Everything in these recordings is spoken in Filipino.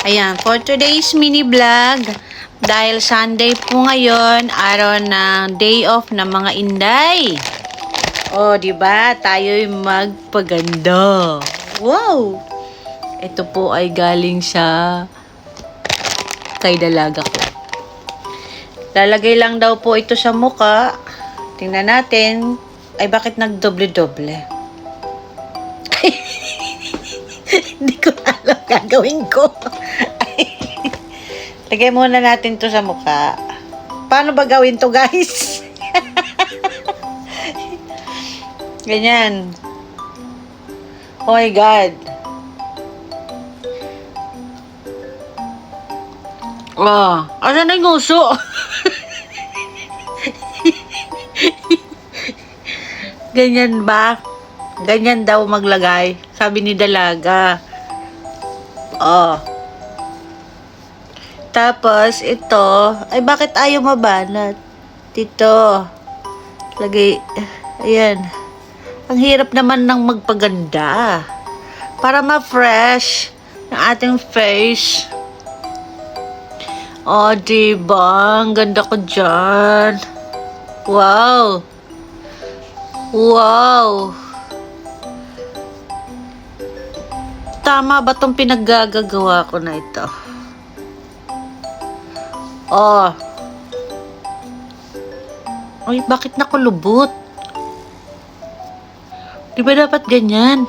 Ayan, for today's mini vlog, dahil Sunday po ngayon, araw ng day off ng mga inday. Oh, di ba? Tayo'y magpaganda. Wow! Ito po ay galing sa kay dalaga ko. Lalagay lang daw po ito sa muka. Tingnan natin. Ay, bakit nagdoble-doble? Hindi ko alam gagawin ko. Lagay muna natin to sa mukha. Paano ba gawin to, guys? Ganyan. Oh my God. Oh, asan na yung uso? Ganyan ba? Ganyan daw maglagay. Sabi ni Dalaga. Oh. Tapos, ito. Ay, bakit ayaw mabanat? Dito. Lagay. Ayan. Ang hirap naman ng magpaganda. Para ma-fresh ng ating face. Oh, diba? Ang ganda ko dyan. Wow. Wow. Tama ba tong pinaggagawa ko na ito? Oh. Ay, bakit nakulubot? Di ba dapat ganyan?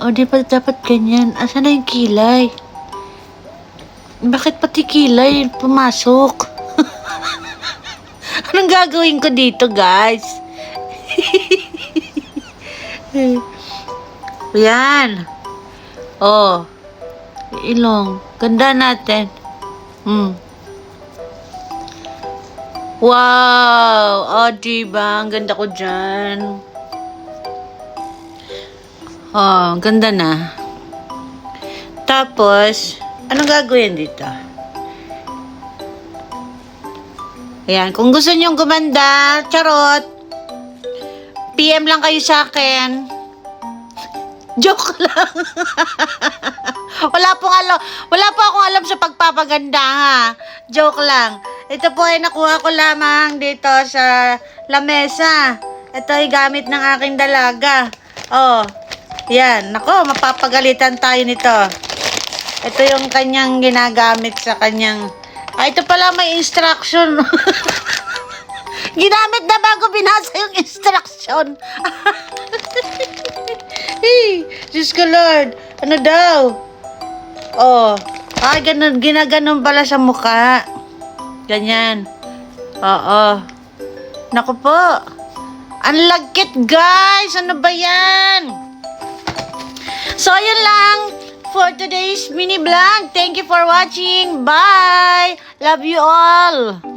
Oh, di ba dapat ganyan? Asan na yung kilay? Bakit pati kilay pumasok? Anong gagawin ko dito, guys? Yan. Oh. Ilong. Ganda natin. Hmm. Wow! Oh, diba? Ang ganda ko dyan. Oh, ganda na. Tapos, anong gagawin dito? Ayan, kung gusto nyong gumanda, charot, PM lang kayo sa akin. Joke lang. wala pong alam, wala po akong alam sa pagpapaganda ha. Joke lang. Ito po ay nakuha ko lamang dito sa lamesa. Ito ay gamit ng aking dalaga. Oh, yan. Nako, mapapagalitan tayo nito. Ito yung kanyang ginagamit sa kanyang... Ah, ito pala may instruction. Ginamit na bago binasa yung instruction. Diyos ko Lord. Ano daw? Oh. Ah, ganun, ginaganon pala sa mukha. Ganyan. Oo. Naku po. Ang lagkit, guys. Ano ba yan? So, yun lang for today's mini vlog. Thank you for watching. Bye! Love you all!